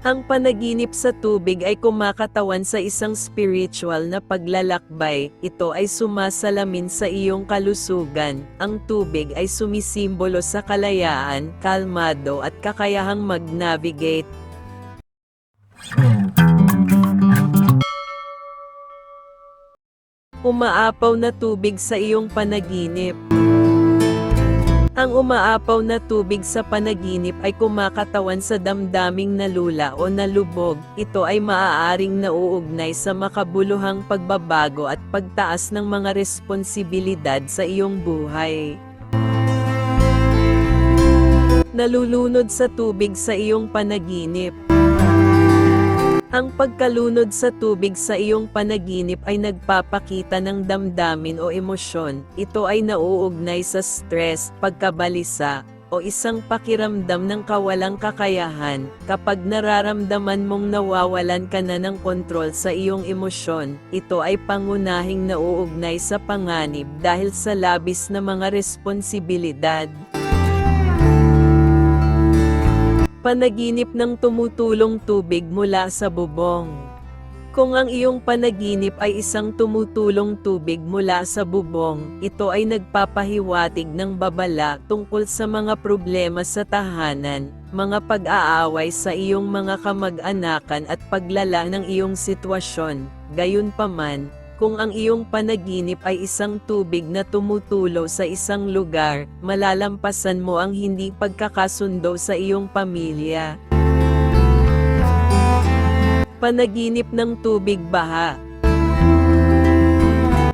Ang panaginip sa tubig ay kumakatawan sa isang spiritual na paglalakbay. Ito ay sumasalamin sa iyong kalusugan. Ang tubig ay sumisimbolo sa kalayaan, kalmado at kakayahang mag-navigate. Umaapaw na tubig sa iyong panaginip. Ang umaapaw na tubig sa panaginip ay kumakatawan sa damdaming nalula o nalubog. Ito ay maaaring nauugnay sa makabuluhang pagbabago at pagtaas ng mga responsibilidad sa iyong buhay. Nalulunod sa tubig sa iyong panaginip. Ang pagkalunod sa tubig sa iyong panaginip ay nagpapakita ng damdamin o emosyon. Ito ay nauugnay sa stress, pagkabalisa, o isang pakiramdam ng kawalang kakayahan. Kapag nararamdaman mong nawawalan ka na ng kontrol sa iyong emosyon, ito ay pangunahing nauugnay sa panganib dahil sa labis na mga responsibilidad. Panaginip ng tumutulong tubig mula sa bubong. Kung ang iyong panaginip ay isang tumutulong tubig mula sa bubong, ito ay nagpapahiwatig ng babala tungkol sa mga problema sa tahanan, mga pag-aaway sa iyong mga kamag-anakan at paglala ng iyong sitwasyon. Gayunpaman, kung ang iyong panaginip ay isang tubig na tumutulo sa isang lugar, malalampasan mo ang hindi pagkakasundo sa iyong pamilya. Panaginip ng tubig baha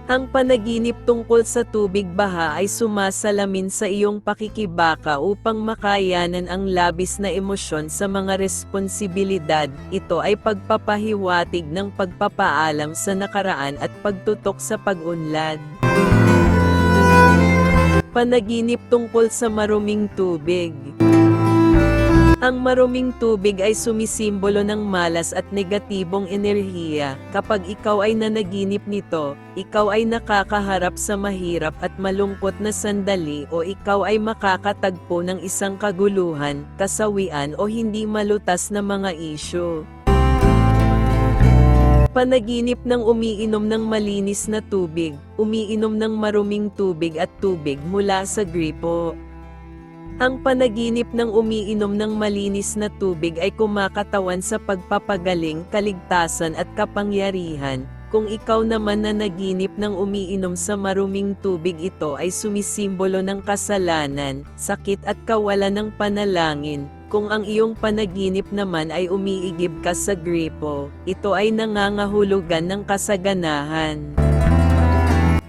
Ang panaginip tungkol sa tubig baha ay sumasalamin sa iyong pakikibaka upang makayanan ang labis na emosyon sa mga responsibilidad. Ito ay pagpapahiwatig ng pagpapaalam sa nakaraan at pagtutok sa pag-unlad. Panaginip tungkol sa maruming tubig ang maruming tubig ay sumisimbolo ng malas at negatibong enerhiya. Kapag ikaw ay nanaginip nito, ikaw ay nakakaharap sa mahirap at malungkot na sandali o ikaw ay makakatagpo ng isang kaguluhan, kasawian o hindi malutas na mga isyo. Panaginip ng umiinom ng malinis na tubig, umiinom ng maruming tubig at tubig mula sa gripo. Ang panaginip ng umiinom ng malinis na tubig ay kumakatawan sa pagpapagaling, kaligtasan at kapangyarihan. Kung ikaw naman na naginip ng umiinom sa maruming tubig ito ay sumisimbolo ng kasalanan, sakit at kawalan ng panalangin. Kung ang iyong panaginip naman ay umiigib ka sa gripo, ito ay nangangahulugan ng kasaganahan.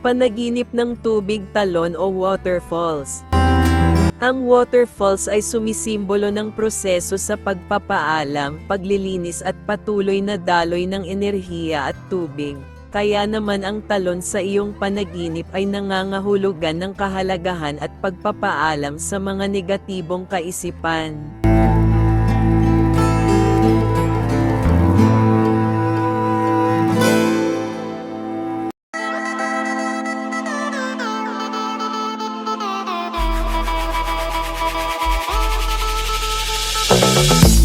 Panaginip ng tubig talon o waterfalls. Ang waterfalls ay sumisimbolo ng proseso sa pagpapaalam, paglilinis at patuloy na daloy ng enerhiya at tubig. Kaya naman ang talon sa iyong panaginip ay nangangahulugan ng kahalagahan at pagpapaalam sa mga negatibong kaisipan. Thank